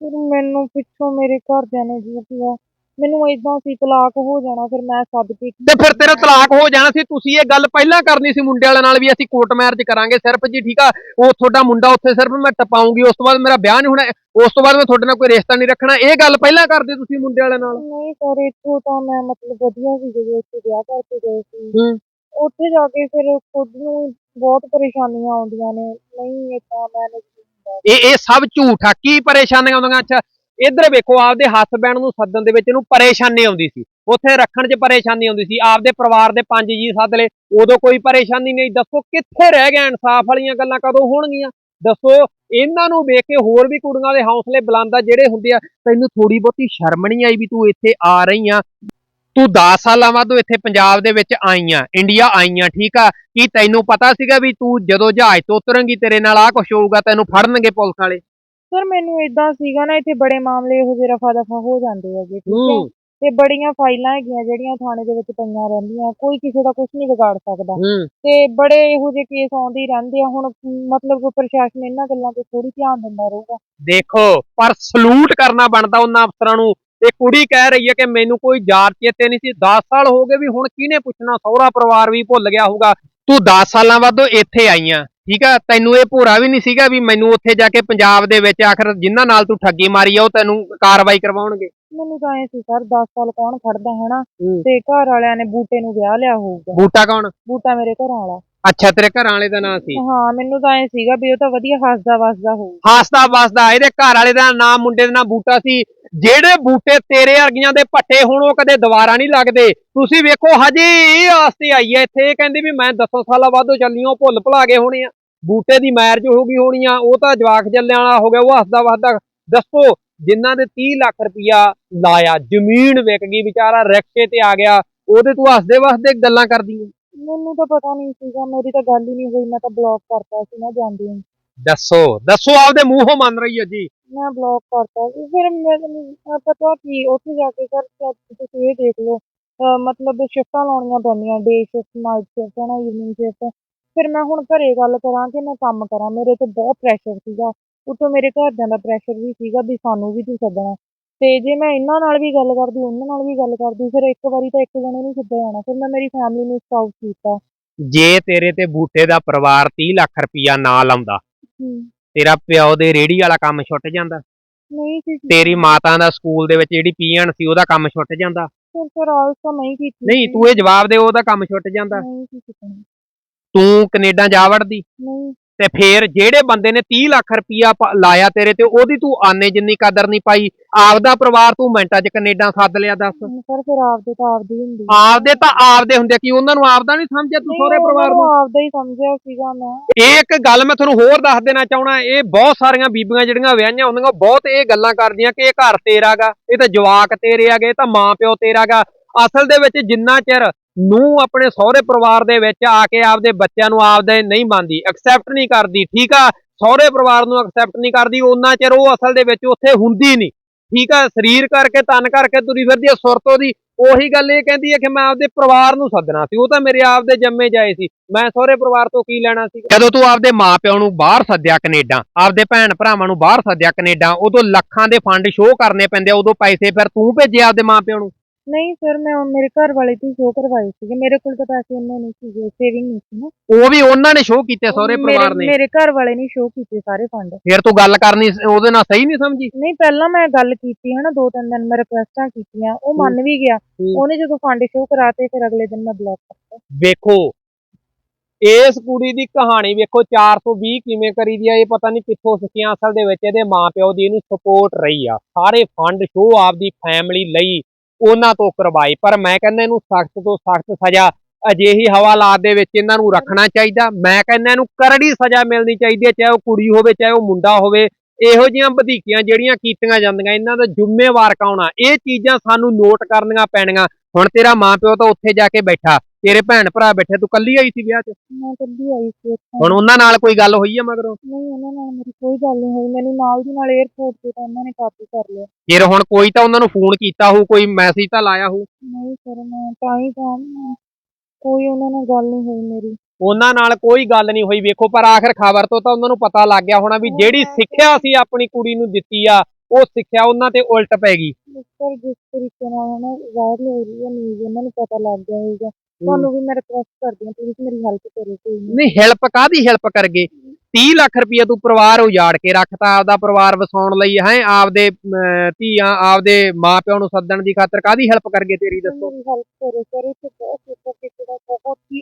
ਫਿਰ ਮੈਨੂੰ ਪਿੱਛੋਂ ਮੇਰੇ ਘਰਦਿਆਂ ਨੇ ਜੀ ਕਿਹਾ ਮੈਨੂੰ ਇਦਾਂ ਸੀ ਤਲਾਕ ਹੋ ਜਾਣਾ ਫਿਰ ਮੈਂ ਸੱਦ ਕੇ ਤੇ ਫਿਰ ਤੇਰਾ ਤਲਾਕ ਹੋ ਜਾਣਾ ਸੀ ਤੁਸੀਂ ਇਹ ਗੱਲ ਪਹਿਲਾਂ ਕਰਨੀ ਸੀ ਮੁੰਡੇ ਵਾਲੇ ਨਾਲ ਵੀ ਅਸੀਂ ਕੋਰਟ ਮੈਰਿਜ ਕਰਾਂਗੇ ਸਿਰਫ ਜੀ ਠੀਕ ਆ? ਉਹ ਤੁਹਾਡਾ ਮੁੰਡਾ ਉੱਥੇ ਸਿਰਫ ਮੈਂ ਟਪਾਉਂਗੀ ਉਸ ਤੋਂ ਬਾਅਦ ਮੇਰਾ ਵਿਆਹ ਨਹੀਂ ਹੋਣਾ ਉਸ ਤੋਂ ਬਾਅਦ ਮੈਂ ਤੁਹਾਡੇ ਨਾਲ ਕੋਈ ਰਿਸ਼ਤਾ ਨਹੀਂ ਰੱਖਣਾ ਇਹ ਗੱਲ ਪਹਿਲਾਂ ਕਰਦੇ ਤੁਸੀਂ ਮੁੰਡੇ ਵਾਲੇ ਨਾਲ? ਨਹੀਂ ਸਰ ਇੱਥੋਂ ਤਾਂ ਮੈਂ ਮਤਲਬ ਵਧੀਆ ਸੀ ਜਦੋਂ ਇੱਥੇ ਵਿਆਹ ਕਰਕੇ ਗਏ ਸੀ। ਹੂੰ। ਉੱਥੇ ਜਾ ਕੇ ਫਿਰ ਖੁਦ ਨੂੰ ਬਹੁਤ ਪਰੇਸ਼ਾਨੀਆਂ ਆਉਂਦੀਆਂ ਨੇ ਨਹੀਂ ਏਦਾਂ ਮੈਨੇਜ ਇਹ ਇਹ ਸਭ ਝੂਠ ਆ ਕੀ ਪਰੇਸ਼ਾਨੀਆਂ ਆਉਂਦੀਆਂ? ਅੱਛਾ ਇੱਧਰ ਵੇਖੋ, ਆਪਦੇ ਹੱਥ ਹਸਬੈਂਡ ਨੂੰ ਸੱਦਣ ਦੇ ਵਿੱਚ ਇਹਨੂੰ ਪਰੇਸ਼ਾਨੀ ਆਉਂਦੀ ਸੀ। ਉੱਥੇ ਰੱਖਣ 'ਚ ਪਰੇਸ਼ਾਨੀ ਆਉਂਦੀ ਸੀ। ਆਪਦੇ ਪਰਿਵਾਰ ਦੇ ਪੰਜ ਜੀ ਸੱਦ ਲਏ। ਉਦੋਂ ਕੋਈ ਪਰੇਸ਼ਾਨੀ ਨਹੀਂ। ਦੱਸੋ ਕਿੱਥੇ ਰਹਿ ਗਿਆ ਇਨਸਾਫ ਵਾਲੀਆਂ ਗੱਲਾਂ ਕਦੋਂ ਹੋਣਗੀਆਂ? ਦੱਸੋ, ਇਹਨਾਂ ਨੂੰ ਵੇਖ ਕੇ ਹੋਰ ਵੀ ਕੁੜੀਆਂ ਦੇ ਹੌਸਲੇ ਬੁਲੰਦਾ ਜਿਹੜੇ ਹੁੰਦੇ ਆ, ਤੈਨੂੰ ਥੋੜੀ ਬਹੁਤੀ ਸ਼ਰਮ ਨਹੀਂ ਆਈ ਵੀ ਤੂੰ ਇੱਥੇ ਆ ਰਹੀ ਆ? ਤੂੰ 10 ਸਾਲਾਂ ਬਾਅਦ ਇੱਥੇ ਪੰਜਾਬ ਦੇ ਵਿੱਚ ਆਈ ਆ, ਇੰਡੀਆ ਆਈ ਆ, ਠੀਕ ਆ? ਕੀ ਤੈਨੂੰ ਪਤਾ ਸੀਗਾ ਵੀ ਤੂੰ ਜਦੋਂ ਜਹਾਜ਼ ਤੋਂ ਉਤਰੇਂਗੀ, ਤੇਰੇ ਨਾਲ ਆ ਕੁਝ ਹੋਊਗਾ, ਤੈਨੂੰ ਫੜਨਗੇ ਪੁਲਿਸ ਵਾਲੇ? ਸਰ ਮੈਨੂੰ ਇਦਾਂ ਸੀਗਾ ਨਾ ਇੱਥੇ ਬੜੇ ਮਾਮਲੇ ਇਹੋ ਜਿਹੇ ਰਫਾ ਦਫਾ ਹੋ ਜਾਂਦੇ ਹੈਗੇ ਠੀਕ ਹੈ? ਹੂੰ। ਤੇ ਬੜੀਆਂ ਫਾਈਲਾਂ ਹੈਗੀਆਂ ਜਿਹੜੀਆਂ ਥਾਣੇ ਦੇ ਵਿੱਚ ਪਈਆਂ ਰਹਿੰਦੀਆਂ ਕੋਈ ਕਿਸੇ ਦਾ ਕੁਝ ਨਹੀਂ ਵਿਗਾੜ ਸਕਦਾ। ਹੂੰ। ਤੇ ਬੜੇ ਇਹੋ ਜਿਹੇ ਕੇਸ ਆਉਂਦੇ ਹੀ ਰਹਿੰਦੇ ਆ ਹੁਣ ਮਤਲਬ ਕੋਈ ਪ੍ਰਸ਼ਾਸਨ ਇਹਨਾਂ ਗੱਲਾਂ ਤੇ ਥੋੜੀ ਧਿਆਨ ਦਿੰਦਾ ਰਹੂਗਾ। ਦੇਖੋ ਪਰ ਸਲੂਟ ਕਰਨਾ ਬਣਦਾ ਉਹਨਾਂ ਅਫਸਰਾਂ ਨੂੰ। ਇਹ ਕੁੜੀ ਕਹਿ ਰਹੀ ਹੈ ਕਿ ਮੈਨੂੰ ਕੋਈ ਯਾਦ ਚੇਤੇ ਨਹੀਂ ਸੀ। 10 ਸਾਲ ਹੋ ਗਏ ਵੀ ਹੁਣ ਕਿਹਨੇ ਪੁੱਛਣਾ? ਸਹੁਰਾ ਪਰਿਵਾਰ ਵੀ ਭੁੱਲ ਗਿਆ ਹੋਊਗਾ। ਤੂੰ 10 ਸਾਲਾਂ ਬਾਅਦ ਇੱਥੇ ਆਈ ਆ। ਠੀਕ ਆ ਤੈਨੂੰ ਇਹ ਭੂਰਾ ਵੀ ਨਹੀਂ ਸੀਗਾ ਵੀ ਮੈਨੂੰ ਉੱਥੇ ਜਾ ਕੇ ਪੰਜਾਬ ਦੇ ਵਿੱਚ ਆਖਰ ਜਿਨ੍ਹਾਂ ਨਾਲ ਤੂੰ ਠੱਗੀ ਮਾਰੀ ਆ ਉਹ ਤੈਨੂੰ ਕਾਰਵਾਈ ਕਰਵਾਉਣਗੇ? ਮੈਨੂੰ ਤਾਂ ਐ ਸੀ ਸਰ 10 ਸਾਲ ਕੌਣ ਖੜਦਾ ਹਨਾ। ਤੇ ਘਰ ਵਾਲਿਆਂ ਨੇ ਬੂਟੇ ਨੂੰ ਵਿਆਹ ਲਿਆ ਹੋਊਗਾ। ਬੂਟਾ ਕੌਣ? ਬੂਟਾ ਮੇਰੇ ਘਰ ਵਾਲਾ। ਅੱਛਾ ਤੇਰੇ ਘਰ ਵਾਲੇ ਦਾ ਨਾਂ ਸੀ? ਹਾਂ ਮੈਨੂੰ ਤਾਂ ਐ ਸੀਗਾ ਵੀ ਉਹ ਤਾਂ ਵਧੀਆ ਹੱਸਦਾ ਵਸਦਾ ਹੋਊ। ਹਾਸਦਾ ਵਸਦਾ ਇਹਦੇ ਘਰ ਵਾਲੇ ਦਾ ਨਾਮ ਮੁੰਡੇ ਦਾ ਨਾਮ ਬੂਟਾ ਸੀ। ਜਿਹੜੇ ਬੂਟੇ ਤੇਰੇ ਵਰਗੀਆਂ ਦੇ ਪੱਟੇ ਹੁਣ ਉਹ ਕਦੇ ਦੁਬਾਰਾ ਨਹੀਂ ਲੱਗਦੇ। ਤੁਸੀਂ ਵੇਖੋ ਹਜੇ ਇਹ ਆਸਤੇ ਆਈ ਹੈ ਇੱਥੇ ਕਹਿੰਦੀ ਵੀ ਮੈਂ 10 ਸਾਲਾਂ ਬਾਅਦੋਂ ਚੱਲੀ ਹਾਂ ਭੁੱਲ ਭੁਲਾ ਗਏ ਹੋਣੇ ਆ। ਬੂਟੇ ਦੀ ਮੈਰਿਜ ਹੋ ਗਈ ਹੋਣੀ ਆ ਉਹ ਤਾਂ ਜਵਾਕ ਜੱਲਿਆਂ ਵਾਲਾ ਹੋ ਗਿਆ ਉਹ ਹੱਸਦਾ ਵਸਦਾ ਦੱਸੋ ਜਿਨ੍ਹਾਂ ਦੇ 30 ਲੱਖ ਰੁਪਇਆ ਲਾਇਆ ਜ਼ਮੀਨ ਵਿਕ ਗਈ ਵਿਚਾਰਾ ਰਿਕਸ਼ੇ ਤੇ ਆ ਗਿਆ ਉਹਦੇ ਤੂੰ ਹੱਸਦੇ ਵਸਦੇ ਗੱਲਾਂ ਕਰਦੀ ਹੈ ਮੈਨੂੰ ਤਾਂ ਪਤਾ ਨਹੀਂ ਸੀਗਾ ਮੇਰੀ ਤਾਂ ਗੱਲ ਹੀ ਨਹੀਂ ਹੋਈ ਮੈਂ ਤਾਂ ਬਲੌਕ ਕਰਤਾ ਸੀ ਨਾ ਜਾਂਦੀ ਨੂੰ ਦੱਸੋ ਦੱਸੋ ਆਪਦੇ ਮੂੰਹੋਂ ਮੰਨ ਰਹੀ ਹੈ ਜੀ। ਮੈਂ ਬਲੌਕ ਕਰਤਾ ਸੀ ਫਿਰ ਮੈਨੂੰ ਪਤਾ ਕੀ ਉੱਥੇ ਜਾ ਕੇ ਸਰ ਤੁਸੀਂ ਇਹ ਦੇਖ ਲਓ ਮਤਲਬ ਸ਼ਿਫਟਾਂ ਲਾਉਣੀਆਂ ਪੈਂਦੀਆਂ ਡੇ ਸ਼ਿਫਟ ਨਾਈਟ ਸ਼ਿਫਟ ਹੈ ਨਾ ਈਵਨਿੰਗ ਸ਼ਿਫਟ ਫਿਰ ਮੈਂ ਹੁਣ ਘਰੇ ਗੱਲ ਕਰਾਂ ਕਿ ਮੈਂ ਕੰਮ ਕਰਾਂ। ਮੇਰੇ ਤੇ ਬਹੁਤ ਪ੍ਰੈਸ਼ਰ ਸੀਗਾ। ਉੱਤੋਂ ਮੇਰੇ ਘਰਦਿਆਂ ਦਾ ਪ੍ਰੈਸ਼ਰ ਵੀ ਸੀਗਾ ਵੀ ਸਾਨੂੰ ਵੀ ਤੂੰ ਸੱਦਣਾ। ਤੇ ਜੇ ਮੈਂ ਇਹਨਾਂ ਨਾਲ ਵੀ ਗੱਲ ਕਰਦੀ ਉਹਨਾਂ ਨਾਲ ਵੀ ਗੱਲ ਕਰਦੀ ਫਿਰ ਇੱਕ ਵਾਰੀ ਤਾਂ ਇੱਕ ਜਣੇ ਨੂੰ ਸੱਦਿਆ ਜਾਣਾ। ਫਿਰ ਮੈਂ ਮੇਰੀ ਫੈਮਿਲੀ ਨੂੰ ਸਕਾਊਟ ਕੀਤਾ। ਜੇ ਤੇਰੇ ਤੇ ਬੂਟੇ ਦਾ ਪਰਿਵਾਰ 30 ਲੱਖ ਰੁਪਇਆ ਨਾ ਲਾਉਂਦਾ ਹੂੰ, ਤੇਰਾ ਪਿਓ ਦੇ ਰੇੜੀ ਵਾਲਾ ਕੰਮ ਛੁੱਟ ਜਾਂਦਾ। ਨਹੀਂ ਸੀ ਤੇਰੀ ਮਾਤਾ ਦਾ ਸਕੂਲ ਦੇ ਵਿੱਚ ਜਿਹੜੀ ਪੀਐਨ ਸੀ ਉਹਦਾ ਕੰਮ ਛੁੱਟ ਜਾਂਦਾ। ਫਿਰ ਫਿਰ ਆਲਸ ਤਾਂ ਨਹੀਂ ਕੀਤੀ। ਨਹੀਂ ਸੀ। ਤੂੰ ਇਹ ਜਵਾਬ ਦੇ ਉਹਦਾ ਕੰਮ ਛੁੱਟ ਜਾਂਦਾ। ਨਹੀਂ ਸੀ ਕੀਤਾ। ਤੂੰ ਕੈਨੇਡਾ ਜਾ ਵੜਦੀ। ਨਹੀਂ। ਤੇ ਫੇਰ ਜਿਹੜੇ ਬੰਦੇ ਨੇ 30 ਲੱਖ ਰੁਪਇਆ ਲਾਇਆ ਤੇਰੇ ਤੇ ਉਹਦੀ ਤੂੰ ਆਨੇ ਜਿੰਨੀ ਕਦਰ ਨਹੀਂ ਪਾਈ। ਆਪਦਾ ਪਰਿਵਾਰ ਤੂੰ ਮਿੰਟਾਂ 'ਚ ਕੈਨੇਡਾ ਸੱਦ ਲਿਆ ਦੱਸ। ਸਰ ਫਿਰ ਆਪਦੇ ਤਾਂ ਆਪਦੀ ਹੁੰਦੀ। ਆਪਦੇ ਤਾਂ ਆਪਦੇ ਹੁੰਦੇ ਕੀ ਉਹਨਾਂ ਨੂੰ ਆਪਦਾ ਨਹੀਂ ਸਮਝਿਆ ਤੂੰ ਸਹੁਰੇ ਪਰਿਵਾਰ ਨੂੰ ਆਪਦਾ ਹੀ ਸਮਝਿਆ ਸੀਗਾ ਮੈਂ। ਇਹ ਇੱਕ ਗੱਲ ਮੈਂ ਤੁਹਾਨੂੰ ਹੋਰ ਦੱਸ ਦੇਣਾ ਚਾਹਣਾ ਇਹ ਬਹੁਤ ਸਾਰੀਆਂ ਬੀਬੀਆਂ ਜਿਹੜੀਆਂ ਵਿਆਹੀਆਂ ਹੁੰਦੀਆਂ ਬਹੁਤ ਇਹ ਗੱਲਾਂ ਕਰਦੀਆਂ ਕਿ ਇਹ ਘਰ ਤੇਰਾਗਾ ਇਹ ਤਾਂ ਜਵਾਕ ਤੇਰੇ ਆਗੇ ਇਹ ਤਾਂ ਮਾਂ ਪਿਓ ਤੇਰਾਗਾ। ਅਸਲ ਦੇ ਵਿੱਚ ਜਿੰਨਾ ਚਿਰ ਨੂੰ ਆਪਣੇ ਸਹੁਰੇ ਪਰਿਵਾਰ ਦੇ ਵਿੱਚ ਆ ਕੇ ਆਪਦੇ ਬੱਚਿਆਂ ਨੂੰ ਆਪਦੇ ਨਹੀਂ ਮੰਨਦੀ ਐਕਸੈਪਟ ਨਹੀਂ ਕਰਦੀ, ਠੀਕ ਆ? ਸਹੁਰੇ ਪਰਿਵਾਰ ਨੂੰ ਐਕਸੈਪਟ ਨਹੀਂ ਕਰਦੀ ਉਹਨਾਂ ਚਿਰ ਉਹ ਅਸਲ ਦੇ ਵਿੱਚ ਉੱਥੇ ਹੁੰਦੀ ਨਹੀਂ, ਠੀਕ ਆ? ਸਰੀਰ ਕਰਕੇ, ਤਨ ਕਰਕੇ ਤੁਰੀ ਫਿਰਦੀ ਆ ਸੁਰਤ ਉਹਦੀ ਉਹੀ ਗੱਲ ਇਹ ਕਹਿੰਦੀ ਹੈ ਕਿ ਮੈਂ ਆਪਦੇ ਪਰਿਵਾਰ ਨੂੰ ਸੱਦਣਾ ਸੀ, ਉਹ ਤਾਂ ਮੇਰੇ ਆਪਦੇ ਜੰਮੇ ਜਾਏ ਸੀ, ਮੈਂ ਸਹੁਰੇ ਪਰਿਵਾਰ ਤੋਂ ਕੀ ਲੈਣਾ ਸੀ? ਜਦੋਂ ਤੂੰ ਆਪਦੇ ਮਾਪਿਆਂ ਨੂੰ ਬਾਹਰ ਸੱਦਿਆ ਕੈਨੇਡਾ, ਆਪਦੇ ਭੈਣ ਭਰਾਵਾਂ ਨੂੰ ਬਾਹਰ ਸੱਦਿਆ ਕੈਨੇਡਾ, ਉਦੋਂ ਲੱਖਾਂ ਦੇ ਫੰਡ ਸ਼ੋਅ ਕਰਨੇ ਪੈਂਦੇ ਆ, ਉਦੋਂ ਪੈਸੇ ਫਿਰ ਤੂੰ ਭੇਜੇ ਆਪਦੇ ਮਾਪਿਆਂ ਨੂੰ? ਨਹੀਂ ਸਰ ਮੈਂ ਮੇਰੇ ਘਰ ਵਾਲੇ ਤੋਂ ਸ਼ੋਅ ਕਰਵਾਏ ਸੀਗੇ। ਮੇਰੇ ਕੋਲ ਤਾਂ ਪੈਸੇ ਇੰਨੇ ਨਹੀਂ ਸੀਗੇ ਸੇਵਿੰਗ ਨਹੀਂ ਸੀ ਨਾ। ਉਹ ਵੀ ਉਹਨਾਂ ਨੇ ਸ਼ੋਅ ਕੀਤੇ ਸਹੁਰੇ ਮੇਰੇ- ਪਰਿਵਾਰ ਨੇ। ਮੇਰੇ ਘਰ ਵਾਲੇ ਨੇ ਸ਼ੋਅ ਕੀਤੇ ਸਾਰੇ ਫੰਡ ਫਿਰ ਤੂੰ ਗੱਲ ਕਰਨੀ ਸ- ਉਹਦੇ ਨਾਲ ਸਹੀ ਨਹੀਂ ਸਮਝੀ? ਨਹੀਂ ਪਹਿਲਾਂ ਮੈਂ ਗੱਲ ਕੀਤੀ ਹਨਾ ਦੋ ਤਿੰਨ ਦਿਨ ਮੈਂ ਰਿਕੁਐਸਟਾਂ ਕੀਤੀਆਂ ਉਹ ਮੰਨ ਵੀ ਗਿਆ। ਹੂੰ। ਉਹਨੇ ਜਦੋਂ ਫੰਡ ਸ਼ੋਅ ਕਰਾਤੇ ਫਿਰ ਅਗਲੇ ਦਿਨ ਮੈਂ ਬਲੌਕ ਕਰਤਾ। ਵੇਖੋ ਇਸ ਕੁੜੀ ਦੀ ਕਹਾਣੀ ਵੇਖੋ 420 ਕਿਵੇਂ ਕਰੀ ਦੀ ਆ ਇਹ ਪਤਾ ਨਹੀਂ ਕਿੱਥੋਂ ਸਿੱਖੀਆਂ ਅਸਲ ਦੇ ਵਿੱਚ ਇਹਦੇ ਮਾਪਿਓ ਦੀ ਇਹਨੂੰ ਸਪੋਰਟ ਰਹੀ ਆ। ਸਾਰੇ ਫੰਡ ਸ਼ੋ ਆਪਦੀ ਫੈਮਿਲੀ ਲਈ ਉਹਨਾਂ ਤੋਂ ਕਰਵਾਏ। ਪਰ ਮੈਂ ਕਹਿੰਦਾ ਇਹਨੂੰ ਸਖਤ ਤੋਂ ਸਖਤ ਸਜ਼ਾ ਅਜਿਹੀ ਹਵਾਲਾਤ ਦੇ ਵਿੱਚ ਇਹਨਾਂ ਨੂੰ ਰੱਖਣਾ ਚਾਹੀਦਾ। ਮੈਂ ਕਹਿੰਦਾ ਇਹਨੂੰ ਕਰੜੀ ਸਜ਼ਾ ਮਿਲਣੀ ਚਾਹੀਦੀ ਹੈ, ਚਾਹੇ ਉਹ ਕੁੜੀ ਹੋਵੇ, ਚਾਹੇ ਉਹ ਮੁੰਡਾ ਹੋਵੇ। ਇਹੋ ਜਿਹੀਆਂ ਵਧੀਕੀਆਂ ਜਿਹੜੀਆਂ ਕੀਤੀਆਂ ਜਾਂਦੀਆਂ, ਇਹਨਾਂ ਦਾ ਜ਼ਿੰਮੇਵਾਰ ਕੌਣ ਆ? ਇਹ ਚੀਜ਼ਾਂ ਸਾਨੂੰ ਨੋਟ ਕਰਨੀਆਂ ਪੈਣੀਆਂ। ਹੁਣ ਤੇਰਾ ਮਾਪਿਓ ਤਾਂ ਉੱਥੇ ਜਾ ਕੇ ਬੈਠਾ ਤੇਰੇ ਭੈਣ ਭਰਾ ਬੈਠੇ ਤੂੰ ਕੱਲੀ ਆਈ ਸੀ ਵਿਆਹ 'ਚ? ਮੈਂ ਕੱਲੀ ਆਈ ਸੀ। ਹੁਣ ਉਹਨਾਂ ਨਾਲ ਕੋਈ ਗੱਲ ਹੋਈ ਆ ਮਗਰੋਂ? ਨਹੀਂ ਉਹਨਾਂ ਨਾਲ ਮੇਰੀ ਕੋਈ ਗੱਲ ਨਹੀਂ ਹੋਈ। ਮੈਨੂੰ ਨਾਲ ਦੀ ਨਾਲ 에어ਪੋਰਟ ਤੇ ਤਾਂ ਉਹਨਾਂ ਨੇ ਕਾਬੂ ਕਰ ਲਿਆ। ਫਿਰ ਹੁਣ ਕੋਈ ਤਾਂ ਉਹਨਾਂ ਨੂੰ ਫੋਨ ਕੀਤਾ ਹੋਊ ਕੋਈ ਮੈਸੇਜ ਤਾਂ ਲਾਇਆ ਹੋਊ? ਨਹੀਂ ਸਰ ਮੈਂ ਤਾਂ ਹੀ ਤਾਂ ਮੈਂ- ਕੋਈ ਉਹਨਾਂ ਨਾਲ ਗੱਲ ਨਹੀਂ ਹੋਈ ਮੇਰੀ। ਉਹਨਾਂ ਨਾਲ ਕੋਈ ਗੱਲ ਨਹੀਂ ਹੋਈ। ਵੇਖੋ ਪਰ ਆਖਰ ਖਬਰ ਤੋਂ ਤਾਂ ਉਹਨਾਂ ਨੂੰ ਪਤਾ ਲੱਗ ਗਿਆ ਹੋਣਾ ਵੀ ਜਿਹੜੀ ਸਿੱਖਿਆ ਸੀ ਆਪਣੀ ਕੁੜੀ ਨੂੰ ਦਿੱਤੀ ਆ ਉਹ ਸਿੱਖਿਆ ਉਹਨਾਂ ਤੇ ਉਲਟ ਪੈ ਗਈ। ਸਰ ਜਿਸ ਤਰੀਕੇ ਨਾਲ ਹਨਾ ਵਾਇਰਲ ਹੋ ਰਹੀ ਹੈ ਨਿਊਜ਼ ਉਹਨਾਂ ਨੂੰ ਪਤਾ ਲੱਗ ਗਿਆ ਹੋਊਗਾ। ਤੁਹਾਨੂੰ ਵੀ ਮੈਂ ਰਿਕੁਐਸਟ ਕਰਦੀ ਹਾਂ ਪਲੀਜ਼ ਮੇਰੀ ਹੈਲਪ ਕਰੋ ਕੋਈ ਨਹੀਂ ਨਹੀਂ ਹੈਲਪ ਕਾਦੀ ਹੈਲਪ ਕਰਗੇ? 30 ਲੱਖ ਰੁਪਏ ਤੂੰ ਪਰਿਵਾਰ ਉਜਾੜ ਕੇ ਰੱਖਤਾ ਆਪਦਾ ਪਰਿਵਾਰ ਵਸਾਉਣ ਲਈ ਹੈ ਆਪਦੇ ਧੀਆਂ ਆਪਦੇ ਮਾਪਿਆਂ ਨੂੰ ਸੱਦਣ ਦੀ ਖਾਤਰ ਕਾਦੀ ਹੈਲਪ ਕਰਗੇ ਤੇਰੀ ਦੱਸੋ? ਹੈਲਪ ਕਰੋ ਸਰ ਇੱਥੇ ਬਹੁਤ ਹੀ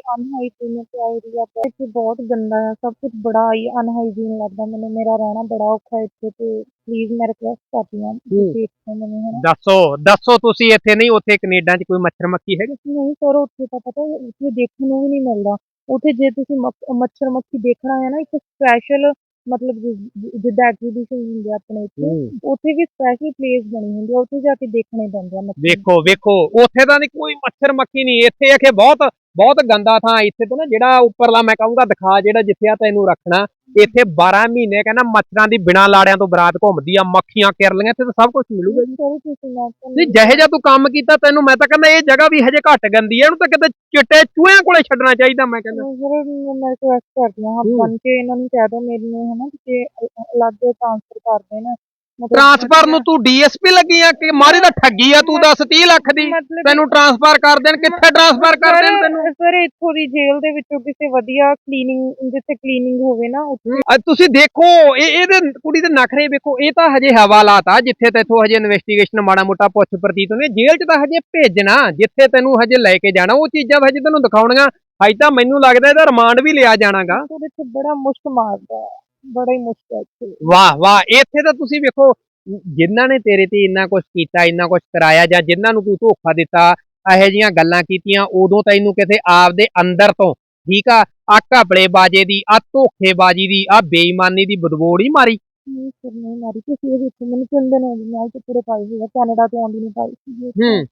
ਏਰੀਆ ਹੈ ਇੱਥੇ ਬਹੁਤ ਗੰਦਾ ਹੈ ਸਭ ਕੁਝ ਬੜਾ ਹੀ ਅਨਹਾਈਜੀਨ ਲੱਗਦਾ ਮੈਨੂੰ ਮੇਰਾ ਰਹਿਣਾ ਬੜਾ ਔਖਾ ਇੱਥੇ ਤੇ ਪਲੀਜ਼ ਮੈਂ ਰਿਕੁਐਸਟ ਕਰਦੀ ਹਾਂ ਤੁਸੀਂ ਇੱਥੇ ਮੈਨੂੰ ਹਨਾ। ਦੱਸੋ ਦੱਸੋ ਤੁਸੀਂ ਇੱਥੇ ਨਹੀਂ ਉੱਥੇ ਕੈਨੇਡਾ 'ਚ ਕੋਈ ਮੱਛਰ ਮੱਖੀ ਹੈਗੇ? ਨਹੀਂ ਸਰ ਉੱਥੇ ਤਾਂ ਪਤਾ ਉੱਥੇ ਦੇਖਣ ਨੂੰ ਵੀ ਨਹੀਂ ਮਿਲਦਾ। ਉੱਥੇ ਜੇ ਤੁਸੀਂ ਮੱਖ- ਮੱਛਰ ਮੱਖੀ ਦੇਖਣਾ ਹੈ ਨਾ ਇੱਕ ਸਪੈਸ਼ਲ ਮਤਲਬ ਜਿ- ਜਿੱਦਾਂ ਐਗਜ਼ੀਬਿਸ਼ਨ ਹੁੰਦੇ ਆ ਆਪਣੇ ਇੱਥੇ ਉੱਥੇ ਵੀ ਸਪੈਸ਼ਲ ਪਲੇਸ ਬਣੀ ਹੁੰਦੀ ਆ ਉੱਥੇ ਜਾ ਕੇ ਦੇਖਣੇ ਪੈਂਦੇ ਆ ਮੱਛਰ। ਵੇਖੋ ਵੇਖੋ ਉੱਥੇ ਤਾਂ ਨਹੀਂ ਕੋਈ ਮੱਛਰ ਮੱਖੀ ਨਹੀਂ ਇੱਥੇ ਆਖੇ ਬਹੁਤ ਬਹੁਤ ਗੰਦਾ ਥਾਂ ਇੱਥੇ ਤਾਂ ਨਾ ਜਿਹੜਾ ਉੱਪਰਲਾ ਮੈਂ ਕਹੂੰਗਾ ਦਿਖਾ ਜਿਹੜਾ ਜਿੱਥੇ ਆ ਤੈਨੂੰ ਰੱਖਣਾ। ਇੱਥੇ 12 ਮਹੀਨੇ ਕਹਿੰਦਾ ਮੱਛਰਾਂ ਦੀ ਬਿਨਾਂ ਲਾੜਿਆਂ ਤੋਂ ਬਰਾਤ ਘੁੰਮਦੀ ਆ ਮੱਖੀਆਂ ਕਿਰਲੀਆਂ ਇੱਥੇ ਤਾਂ ਸਭ ਕੁਝ ਮਿਲੂਗਾ ਜੀ। ਨਹੀਂ ਜਿਹੇ ਜਿਹਾ ਤੂੰ ਕੰਮ ਕੀਤਾ ਤੈਨੂੰ ਮੈਂ ਤਾਂ ਕਹਿੰਦਾ ਇਹ ਜਗ੍ਹਾ ਵੀ ਹਜੇ ਘੱਟ ਗੰਦੀ ਹੈ ਇਹਨੂੰ ਤਾਂ ਕਿਤੇ ਚਿੱਟੇ ਚੂਹਿਆਂ ਕੋਲੇ ਛੱਡਣਾ ਚਾਹੀਦਾ ਮੈਂ ਕਹਿੰਦਾ। ਸਰ ਮੈਂ ਰਿਕੁਐਸਟ ਕਰਦੀ ਹਾਂ। ਬੰਨ ਕੇ ਇਹਨਾਂ ਨੂੰ ਕਹਿ ਦਿਓ ਮੈਨੂੰ ਹਨਾ ਕਿ ਅਲੱਗ ਟ੍ਰਾਂਸਫਰ ਕਰ ਦੇਣ ਟ੍ਰਾਂਸਫਰ ਨੂੰ ਤੂੰ ਡੀਐਸਪੀ ਲੱਗੀ ਆ ਕਿ ਮਾਰੀ ਦਾ ਠੱਗੀ ਆ ਤੂੰ ਦੱਸ 30 ਲੱਖ ਦੀ। ਤੈਨੂੰ ਟ੍ਰਾਂਸਫਰ ਕਰ ਦੇਣ ਕਿੱਥੇ ਟ੍ਰਾਂਸਫਰ ਕਰ ਦੇਣ ਤੈਨੂੰ? ਸਰ ਇੱਥੋਂ ਦੀ ਜੇਲ੍ਹ ਦੇ ਵਿੱਚੋਂ ਕਿਸੇ ਵਧੀਆ ਕਲੀਨਿੰਗ ਜਿੱਥੇ ਕਲੀਨਿੰਗ ਹੋਵੇ ਨਾ ਉੱਥੇ ਤੁਸੀਂ ਦੇਖੋ ਇਹ ਇਹਦੇ ਕੁੜੀ ਦੇ ਨਖਰੇ ਵੇਖੋ ਇਹ ਤਾਂ ਹਜੇ ਹਵਾਲਾਤ ਆ ਜਿੱਥੇ ਤੈਥੋਂ ਹਜੇ ਇਨਵੈਸਟੀਗੇਸ਼ਨ ਮਾੜਾ ਮੋਟਾ ਪੁੱਛ ਪ੍ਰਤੀਤ ਹੁੰਦੀ ਜੇਲ੍ਹ 'ਚ ਤਾਂ ਹਜੇ ਭੇਜਣਾ ਜਿੱਥੇ ਤੈਨੂੰ ਹਜੇ ਲੈ ਕੇ ਜਾਣਾ ਉਹ ਚੀਜ਼ਾਂ ਹਜੇ ਤੈਨੂੰ ਦਿਖਾਉਣੀਆਂ। ਅੱਜ ਤਾਂ ਮੈਨੂੰ ਲੱਗਦਾ ਇਹਦਾ ਰਿਮਾਂਡ ਵੀ ਲਿਆ ਜਾਣਾਗਾ। ਤੇ ਬੜਾ ਮੁਸ਼ਕ ਮਾਰਦਾ। ਬੜਾ ਹੀ ਇੱਥੇ। ਵਾਹ ਵਾਹ ਇੱਥੇ ਤਾਂ ਤੁਸੀਂ ਵੇਖੋ ਜਿਨ੍ਹਾਂ ਨੇ ਤੇਰੇ ਤੇ ਇੰਨਾ ਕੁਝ ਕੀਤਾ ਇੰਨਾ ਕੁਝ ਕਰਾਇਆ ਜਾਂ ਜਿਨ੍ਹਾਂ ਨੂੰ ਤੂੰ ਧੋਖਾ ਦਿੱਤਾ ਇਹੋ ਜੀਆਂ ਗੱਲਾਂ ਕੀਤੀਆਂ ਉਦੋਂ ਤੈਨੂੰ ਕਿਤੇ ਆਪਦੇ ਅੰਦਰ ਤੋਂ ਠੀਕ ਆ ਆ ਬਾਜੇ ਦੀ ਆ ਧੋਖੇਬਾਜੀ ਦੀ ਆ ਬੇਈਮਾਨੀ ਦੀ ਬਦਬੋੜ ਹੀ ਮਾਰੀ। ਨਹੀਂ ਸਰ ਨਹੀਂ ਮਾਰੀ। ਤੁਸੀਂ ਇਹ ਦੇਖੋ ਮੈਨੂੰ ਤਿੰਨ ਦਿਨ ਹੋ ਗਏ ਮੈਂ ਕੱਪੜੇ ਪਾਏ ਹੋਏ ਆ ਕੈਨੇਡਾ ਤੋਂ ਆਉਂਦੀ ਨਹੀਂ ਪਾਈ ਸੀ। ਹੂੰ।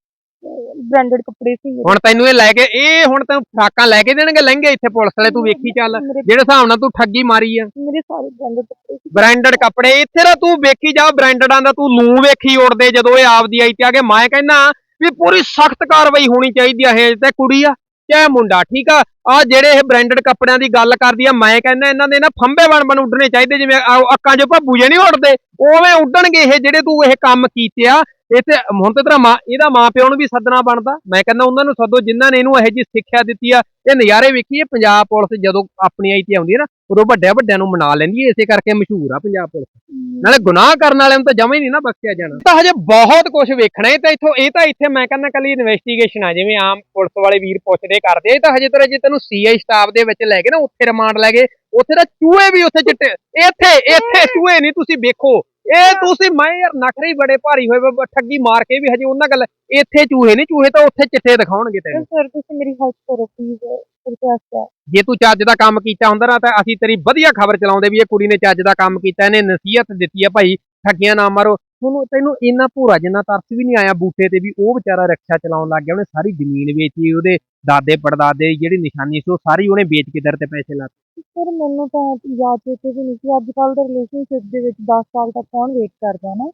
ਬ੍ਰਾਂਡਡ ਕੱਪੜੇ ਸੀ ਮੇਰੇ। ਹੁਣ ਤੈਨੂੰ ਇਹ ਲੈ ਕੇ ਇਹ ਹੁਣ ਤੈਨੂੰ ਫਰਾਕਾਂ ਲੈ ਕੇ ਦੇਣਗੇ ਲਹਿੰਗੇ ਇੱਥੇ ਪੁਲਿਸ ਵਾਲੇ ਤੂੰ ਵੇਖੀ ਚੱਲ। ਜਿਹੜੇ ਹਿਸਾਬ ਨਾਲ ਤੂੰ ਠੱਗੀ ਮਾਰੀ ਆ। ਮੇਰੇ ਸਾਰੇ ਬ੍ਰਾਂਡਡ ਕੱਪੜੇ ਸੀ। ਬ੍ਰਾਂਡਡ ਕੱਪੜੇ ਇੱਥੇ ਦਾ ਤੂੰ ਵੇਖੀ ਜਾ ਬ੍ਰਾਂਡਡਾਂ ਦਾ ਤੂੰ ਲੂ ਵੇਖੀ ਉੜਦੇ ਜਦੋਂ ਇਹ ਆਪਦੀ ਆਈ ਤੇ ਆ ਕੇ ਮੈਂ ਕਹਿੰਦਾ ਵੀ ਪੂਰੀ ਸਖਤ ਕਾਰਵਾਈ ਹੋਣੀ ਚਾਹੀਦੀ ਆ ਇਹ ਤੇ ਕੁੜੀ ਆ। ਚਾਹੇ ਮੁੰਡਾ, ਠੀਕ ਆ? ਆ ਜਿਹੜੇ ਇਹ ਬ੍ਰਾਂਡਡ ਕੱਪੜਿਆਂ ਦੀ ਗੱਲ ਕਰਦੀ ਆ, ਮੈਂ ਕਹਿੰਦਾ ਇਹਨਾਂ ਦੇ ਨਾ ਫੰਬੇ ਬਣ ਬਣ ਉੱਡਣੇ ਚਾਹੀਦੇ, ਜਿਵੇਂ ਆ- ਅੱਕਾਂ 'ਚ ਭੱਬੂ ਜੇ ਨਹੀਂ ਉੱਡਦੇ, ਉਵੇਂ ਉੱਡਣਗੇ ਇਹ ਜਿਹੜੇ ਤੂੰ ਇਹ ਕੰਮ ਕੀਤੇ ਆ। ਇੱਥੇ ਹੁਣ ਤੇ ਤੇਰਾ ਮਾਂ, ਇਹਦਾ ਮਾਂ ਪਿਓ ਨੂੰ ਵੀ ਸੱਦਣਾ ਬਣਦਾ। ਮੈਂ ਕਹਿੰਦਾ ਉਹਨਾਂ ਨੂੰ ਸੱਦੋ, ਜਿਨ੍ਹਾਂ ਨੇ ਇਹਨੂੰ ਇਹੋ ਜਿਹੀ ਸਿੱਖਿਆ ਦਿੱਤੀ ਆ। ਇਹ ਨਜ਼ਾਰੇ ਵੇਖੀਏ ਪੰਜਾਬ ਪੁਲਿਸ ਜਦੋਂ ਆਪਣੀ ਆਈ ਤੇ ਆਉਂਦੀ ਹੈ ਨਾ ਉਦੋਂ ਵੱਡਿਆਂ ਵੱਡਿਆਂ ਨੂੰ ਮਨਾ ਲੈਂਦੀ ਹੈ ਇਸੇ ਕਰਕੇ ਮਸ਼ਹੂਰ ਆ ਪੰਜਾਬ ਪੁਲਿਸ। ਨਾਲੇ ਗੁਨਾਹ ਕਰਨ ਵਾਲਿਆਂ ਨੂੰ ਤਾਂ ਜਮਾ ਹੀ ਨਹੀਂ ਨਾ ਬਖਸ਼ਿਆ ਜਾਣਾ। ਤਾਂ ਹਜੇ ਬਹੁਤ ਕੁਝ ਵੇਖਣਾ ਹੈ ਤਾਂ ਇੱਥੋਂ ਇਹ ਤਾਂ ਇੱਥੇ ਮੈਂ ਕਹਿੰਦਾ ਕੱਲੀ ਇਨਵੈਸਟੀਗੇਸ਼ਨ ਆ ਜਿਵੇਂ ਆਮ ਪੁਲਿਸ ਵਾਲੇ ਵੀਰ ਪੁੱਛਦੇ ਕਰਦੇ ਇਹ ਤਾਂ ਹਜੇ ਤੇਰੇ ਜੇ ਤੈਨੂੰ ਸੀਆਈ ਸਟਾਫ ਦੇ ਵਿੱਚ ਲੈ ਕੇ ਨਾ ਉੱਥੇ ਰਿਮਾਂਡ ਲੈ ਗਏ ਉੱਥੇ ਤਾਂ ਚੂਹੇ ਵੀ ਉੱਥੇ ਚਿੱਟੇ ਇੱਥੇ ਇੱਥੇ ਚੂਹੇ ਨਹੀਂ ਤੁਸੀਂ ਵੇਖੋ। ਇਹ ਤੁਸੀਂ ਮੈਂ ਯਾਰ ਨਖਰੇ ਹੀ ਬੜੇ ਭਾਰੀ ਹੋਏ ਠੱਗੀ ਮਾਰ ਕੇ ਵੀ ਹਜੇ ਉਹਨਾਂ ਗੱਲ ਇੱਥੇ ਚੂਹੇ ਨਹੀਂ ਚੂਹੇ ਤਾਂ ਉੱਥੇ ਚਿੱਟੇ ਦਿਖਾਉਣਗੇ ਤੈਨੂੰ। ਸਰ ਤੁਸੀਂ ਮੇਰੀ ਹੈਲਪ ਕਰੋ ਪਲੀਜ਼ ਰਿਕੁਐਸਟ ਹੈ ਜੇ ਤੂੰ ਚੱਜ ਦਾ ਕੰਮ ਕੀਤਾ ਹੁੰਦਾ ਨਾ ਤਾਂ ਅਸੀਂ ਤੇਰੀ ਵਧੀਆ ਖਬਰ ਚਲਾਉਂਦੇ ਵੀ ਇਹ ਕੁੜੀ ਨੇ ਚੱਜ ਦਾ ਕੰਮ ਕੀਤਾ ਇਹਨੇ ਨਸੀਹਤ ਦਿੱਤੀ ਆ ਭਾਈ ਠੱਗੀਆਂ ਨਾ ਮਾਰੋ। ਤੁਹਾਨੂੰ ਤੈਨੂੰ ਇੰਨਾ ਭੂਰਾ ਜਿੰਨਾ ਤਰਸ ਵੀ ਨਹੀਂ ਆਇਆ ਬੂਟੇ ਤੇ ਵੀ ਉਹ ਵਿਚਾਰਾ ਰਿਕਸ਼ਾ ਚਲਾਉਣ ਲੱਗ ਗਿਆ ਉਹਨੇ ਸਾਰੀ ਜ਼ਮੀਨ ਵੇਚੀ ਉਹਦੇ ਦਾਦੇ ਪੜਦਾਦੇ ਜਿਹੜੀ ਨਿਸ਼ਾਨੀ ਸੀ ਉਹ ਸਾਰੀ ਉਹਨੇ ਵੇਚ ਕੇ ਦਰ ਤੇ ਪੈਸੇ ਲਾ ਪਰ ਮੈਨੂੰ ਤਾਂ ਯਾਦ ਚੇਤੇ ਵੀ ਨਹੀਂ ਸੀ ਅੱਜ ਕੱਲ ਦੇ ਰਿਲੇਸ਼ਨਸ਼ਿਪ ਦੇ ਵਿੱਚ 10 ਸਾਲ ਤੱਕ ਕੌਣ ਵੇਟ ਕਰਦਾ ਨਾ?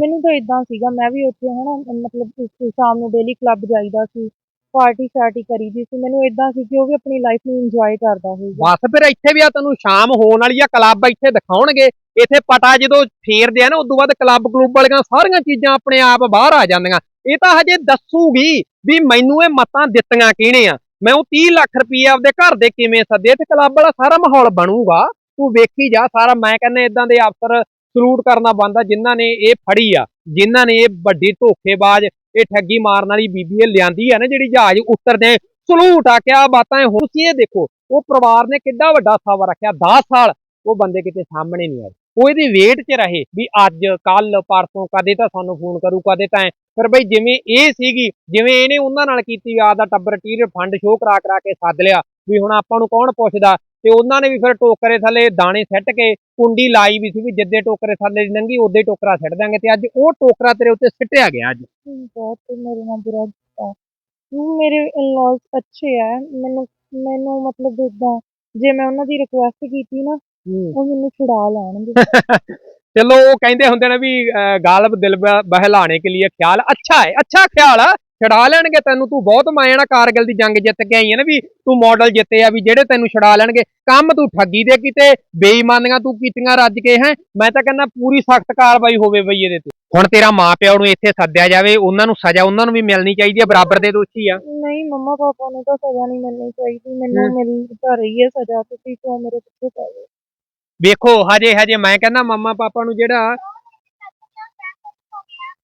ਮੈਨੂੰ ਤਾਂ ਇਦਾਂ ਸੀਗਾ ਮੈਂ ਵੀ ਉੱਥੇ ਹਨਾ ਮਤਲਬ ਸ਼ਾਮ ਨੂੰ ਡੇਲੀ ਕਲੱਬ ਜਾਈਦਾ ਸੀ ਪਾਰਟੀ ਸ਼ਾਰਟੀ ਕਰੀਦੀ ਸੀ, ਮੈਨੂੰ ਇਦਾਂ ਸੀ ਕਿ ਉਹ ਵੀ ਆਪਣੀ ਲਾਈਫ ਨੂੰ ਇੰਜੋਏ ਕਰਦਾ ਹੋਊਗਾ। ਬਸ ਫਿਰ ਇੱਥੇ ਵੀ ਆ ਤੈਨੂੰ ਸ਼ਾਮ ਹੋਣ ਵਾਲੀ ਆ ਕਲੱਬ ਇੱਥੇ ਦਿਖਾਉਣਗੇ। ਇੱਥੇ ਪਟਾ ਜਦੋਂ ਫੇਰਦੇ ਆ ਨਾ, ਉਦੋਂ ਬਾਅਦ ਕਲੱਬ ਕਲੂਬ ਵਾਲੀਆਂ ਸਾਰੀਆਂ ਚੀਜ਼ਾਂ ਆਪਣੇ ਆਪ ਬਾਹਰ ਆ ਜਾਂਦੀਆਂ। ਇਹ ਤਾਂ ਹਜੇ ਦੱਸੂਗੀ ਵੀ ਮੈਨੂੰ ਇਹ ਮਤਾਂ ਦਿੱਤੀਆਂ ਕਿਹਨੇ ਆ। ਮੈਂ ਉਹ 30 ਲੱਖ ਰੁਪਏ ਆਪਦੇ ਘਰ ਦੇ ਕਿਵੇਂ ਸੱਦੇ ਤੇ ਕਲੱਬ ਵਾਲਾ ਸਾਰਾ ਮਾਹੌਲ ਬਣੂਗਾ। ਤੂੰ ਵੇਖੀ ਜਾ, ਸਾਰਾ ਮੈਂ ਕਹਿੰਦਾ ਇਦਾਂ ਦੇ ਅਫਸਰ ਸਲੂਟ ਕਰਨਾ ਬੰਦਾ ਜਿਨ੍ਹਾਂ ਨੇ ਇਹ ਫੜੀ ਆ, ਜਿਨ੍ਹਾਂ ਨੇ ਇਹ ਵੱਡੀ ਧੋਖੇਬਾਜ਼ ਇਹ ਠੱਗੀ ਮਾਰਨ ਵਾਲੀ ਬੀਬੀ ਇਹ ਲਿਆਂਦੀ ਹੈ ਨਾ ਜਿਹੜੀ ਜਹਾਜ਼ ਉਤਰਦੇ ਸਲੂਟ ਆ ਕਿਆ ਬਾਤਾਂ ਇਹ ਹੁਣ ਤੁਸੀਂ ਇਹ ਦੇਖੋ, ਉਹ ਪਰਿਵਾਰ ਨੇ ਕਿੱਡਾ ਵੱਡਾ ਸਬਰ ਰੱਖਿਆ 10 ਸਾਲ ਉਹ ਬੰਦੇ ਕਿਤੇ ਸਾਹਮਣੇ ਨਹੀਂ ਆਏ। ਉਹ ਇਹਦੀ ਵੇਟ 'ਚ ਰਹੇ ਵੀ ਅੱਜ ਕੱਲ ਪਰਸੋਂ ਕਦੇ ਤਾਂ ਸਾਨੂੰ ਫੋਨ ਕਰੂ, ਕਦੇ ਤਾਂ ਐਂ। ਫਿਰ ਬਈ ਜਿਵੇਂ ਇਹ ਸੀਗੀ, ਜਿਵੇਂ ਇਹਨੇ ਉਹਨਾਂ ਨਾਲ ਕੀਤੀ ਆ ਦਾ ਟੱਬਰ ਟੀਰ ਫੰਡ ਸ਼ੋਅ ਕਰਾ ਕਰਾ ਕੇ ਸੱਦ ਲਿਆ ਵੀ ਹੁਣ ਆਪਾਂ ਨੂੰ ਕੌਣ ਪੁੱਛਦਾ? ਤੇ ਉਹਨਾਂ ਨੇ ਵੀ ਫਿਰ ਟੋਕਰੇ ਥੱਲੇ ਦਾਣੇ ਸੱਟ ਕੇ ਕੁੰਡੀ ਲਾਈ ਵੀ ਸੀ ਵੀ ਜਿੱਦੇ ਟੋਕਰੇ ਥੱਲੇ ਦੀ ਲੰਗੀ ਉਦੇ ਟੋਕਰਾ ਸੱਟ ਦਾਂਗੇ ਤੇ ਅੱਜ ਉਹ ਟੋਕਰਾ ਤੇਰੇ ਉੱਤੇ ਸਿੱਟਿਆ ਗਿਆ ਅੱਜ। ਬਹੁਤ ਮੇਰੇ ਨਾਲ ਬੁਰਾ ਕੀਤਾ। ਮੇਰੇ ਇਨ-ਲॉज ਅੱਛੇ ਆ ਮੈਨੂੰ ਮੈਨੂੰ ਮਤਲਬ ਇਦਾਂ ਜੇ ਮੈਂ ਉਹਨਾਂ ਦੀ ਰਿਕੁਐਸਟ ਕੀਤੀ ਨਾ ਉਹ ਮੈਨੂੰ ਛੁਡਾ ਲੈਣਗੇ। ਚਲੋ ਉਹ ਕਹਿੰਦੇ ਹੁੰਦੇ ਨੇ ਵੀ ਗਾਲਬ ਦਿਲ ਬਹਿਲਾਣੇ ਕੇ ਲਈ ਖਿਆਲ। ਅੱਛਾ ਹੈ ਅੱਛਾ ਖਿਆਲ ਆ। ਛਡਾ ਲੈਣਗੇ ਤੈਨੂੰ ਤੂੰ ਬਹੁਤ ਮਾਇਆ ਨਾ ਕਾਰਗਿਲ ਦੀ ਜੰਗ ਜਿੱਤ ਕੇ ਆਈ ਹੈ ਨਾ ਵੀ ਤੂੰ ਮਾਡਲ ਜਿੱਤੇ ਆ ਵੀ ਜਿਹੜੇ ਤੈਨੂੰ ਛਡਾ ਲੈਣਗੇ। ਕੰਮ ਤੂੰ ਠੱਗੀ ਦੇ ਕੀਤੇ ਬੇਈਮਾਨੀਆਂ ਤੂੰ ਕੀਤੀਆਂ ਰੱਜ ਕੇ ਹੈ। ਮੈਂ ਤਾਂ ਕਹਿੰਦਾ ਪੂਰੀ ਸਖਤ ਕਾਰਵਾਈ ਹੋਵੇ ਬਈ ਇਹਦੇ ਤੇ। ਹੁਣ ਤੇਰਾ ਮਾਪਿਆਂ ਨੂੰ ਇੱਥੇ ਸੱਦਿਆ ਜਾਵੇ ਉਹਨਾਂ ਨੂੰ ਸਜ਼ਾ ਉਹਨਾਂ ਨੂੰ ਵੀ ਮਿਲਣੀ ਚਾਹੀਦੀ ਹੈ ਬਰਾਬਰ ਦੇ ਦੋਸ਼ੀ ਆ। ਨਹੀਂ ਮੰਮਾ ਪਾਪਾ ਨੂੰ ਤਾਂ ਸਜ਼ਾ ਨਹੀਂ ਮਿਲਣੀ ਚਾਹੀਦੀ। ਮੈਨੂੰ ਮਿਲ ਤਾਂ ਰਹੀ ਹੈ ਸਜ਼ਾ ਤੁਸੀਂ ਕਿਉਂ ਮੇਰੇ ਪਿੱਛੇ ਪੈ ਗਏ? ਵੇਖੋ ਹਜੇ ਹਜੇ ਮੈਂ ਕਹਿੰਦਾ ਮੰਮਾ ਪਾਪਾ ਨੂੰ ਜਿਹੜਾ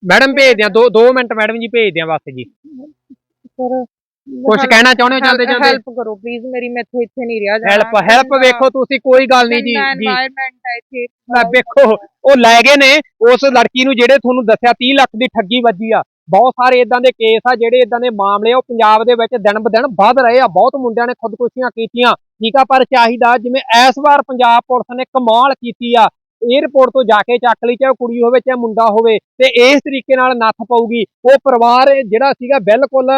ਮੈਡਮ ਭੇਜ ਦਿਆਂ ਦੋ ਦੋ ਮਿੰਟ ਮੈਡਮ ਜੀ ਭੇਜ ਦਿਆਂ ਬਸ ਜੀ। ਸਰ ਕੁਝ ਕਹਿਣਾ ਚਾਹੁੰਦੇ ਹੋ ਚਲਦੇ ਜਾਂਦੇ? ਹੈਲਪ ਕਰੋ ਪਲੀਜ਼ ਮੇਰੀ ਮੈਥੋਂ ਇੱਥੇ ਨਹੀਂ ਰਿਹਾ ਜਾਣਾ। ਹੈਲਪ ਹੈਲਪ ਵੇਖੋ ਤੁਸੀਂ ਕੋਈ ਗੱਲ ਨਹੀਂ ਜੀ ਜੀ। ਵੇਖੋ ਉਹ ਲੈ ਗਏ ਨੇ ਉਸ ਲੜਕੀ ਨੂੰ ਜਿਹੜੇ ਤੁਹਾਨੂੰ ਦੱਸਿਆ 30 ਲੱਖ ਦੀ ਠੱਗੀ ਵੱਜੀ ਆ। ਬਹੁਤ ਸਾਰੇ ਇਦਾਂ ਦੇ ਕੇਸ ਆ ਜਿਹੜੇ ਇਦਾਂ ਦੇ ਮਾਮਲੇ ਆ ਉਹ ਪੰਜਾਬ ਦੇ ਵਿੱਚ ਦਿਨ ਬਦਿਨ ਵੱਧ ਰਹੇ ਆ। ਬਹੁਤ ਮੁੰਡਿਆਂ ਨੇ ਖੁਦਕੁਸ਼ੀਆਂ ਕੀਤੀਆਂ। ਠੀਕ ਆ ਪਰ ਚਾਹੀਦਾ ਜਿਵੇਂ ਇਸ ਵਾਰ ਪੰਜਾਬ ਪੁਲਿਸ ਨੇ ਕਮਾਲ ਕੀਤੀ ਆ 에ਅਰਪੋਰਟ ਤੋਂ ਜਾ ਕੇ ਚੱਕ ਲਈ, ਚਾਹੇ ਉਹ ਕੁੜੀ ਹੋਵੇ, ਚਾਹੇ ਮੁੰਡਾ ਹੋਵੇ, ਤੇ ਇਸ ਤਰੀਕੇ ਨਾਲ ਨੱਥ ਪਊਗੀ। ਉਹ ਪਰਿਵਾਰ ਜਿਹੜਾ ਸੀਗਾ ਬਿਲਕੁਲ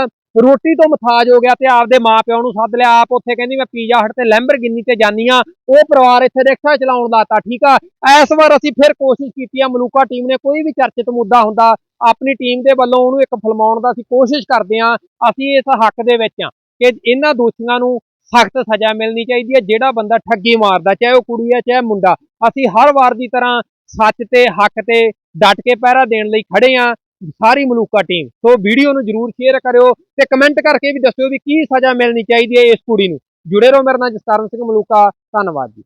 ਰੋਟੀ ਤੋਂ ਮਥਾਜ ਹੋ ਗਿਆ ਤੇ ਆਪਦੇ ਮਾਪਿਆਂ ਨੂੰ ਸੱਦ ਲਿਆ। ਆਪ ਉੱਥੇ ਕਹਿੰਦੀ, ਮੈਂ ਪੀਜ਼ਾ ਹਟ ਤੇ ਲੈਂਬਰਗਿਨੀ ਤੇ ਜਾਨੀ ਆ ਉਹ ਪਰਿਵਾਰ ਇੱਥੇ ਰਿਕਸ਼ਾ ਚਲਾਉਣ ਲਾਤਾ, ਠੀਕ ਆ? ਇਸ ਵਾਰ ਅਸੀਂ ਫਿਰ ਕੋਸ਼ਿਸ਼ ਕੀਤੀ ਆ, ਮਲੂਕਾ ਟੀਮ ਨੇ ਕੋਈ ਵੀ ਚਰਚਿਤ ਮੁੱਦਾ ਹੁੰਦਾ, ਆਪਣੀ ਟੀਮ ਦੇ ਵੱਲੋਂ ਉਹਨੂੰ ਇੱਕ ਫਲਮਾਉਣ ਦਾ ਅਸੀਂ ਕੋਸ਼ਿਸ਼ ਕਰਦੇ ਆ ਅਸੀਂ ਇਸ ਹੱਕ ਦੇ ਵਿੱਚ ਆ ਕਿ ਇਹਨਾਂ ਦੋਸ਼ੀਆਂ ਨੂੰ ਸਖਤ ਸਜ਼ਾ ਮਿਲਣੀ ਚਾਹੀਦੀ ਹੈ, ਜਿਹੜਾ ਬੰਦਾ ਠੱਗੀ ਮਾਰਦਾ, ਚਾਹੇ ਉਹ ਕੁੜੀ ਹੈ, ਚਾਹੇ ਮੁੰਡਾ, ਅਸੀਂ ਹਰ ਵਾਰ ਦੀ ਤਰ੍ਹਾਂ ਸੱਚ ਤੇ, ਹੱਕ ਤੇ ਡਟ ਕੇ ਪਹਿਰਾ ਦੇਣ ਲਈ ਖੜੇ ਆ ਸਾਰੀ ਮਲੂਕਾ ਟੀਮ। ਸੋ ਵੀਡੀਓ ਨੂੰ ਜਰੂਰ ਸ਼ੇਅਰ ਕਰਿਓ ਤੇ ਕਮੈਂਟ ਕਰਕੇ ਵੀ ਦੱਸਿਓ ਵੀ ਕੀ ਸਜ਼ਾ ਮਿਲਣੀ ਚਾਹੀਦੀ ਹੈ ਇਸ ਕੁੜੀ ਨੂੰ। ਜੁੜੇ ਰਹੋ ਮੇਰੇ ਨਾਲ ਜਸਕਰਨ ਸਿੰਘ ਮਲੂਕਾ, ਧੰਨਵਾਦ ਜੀ।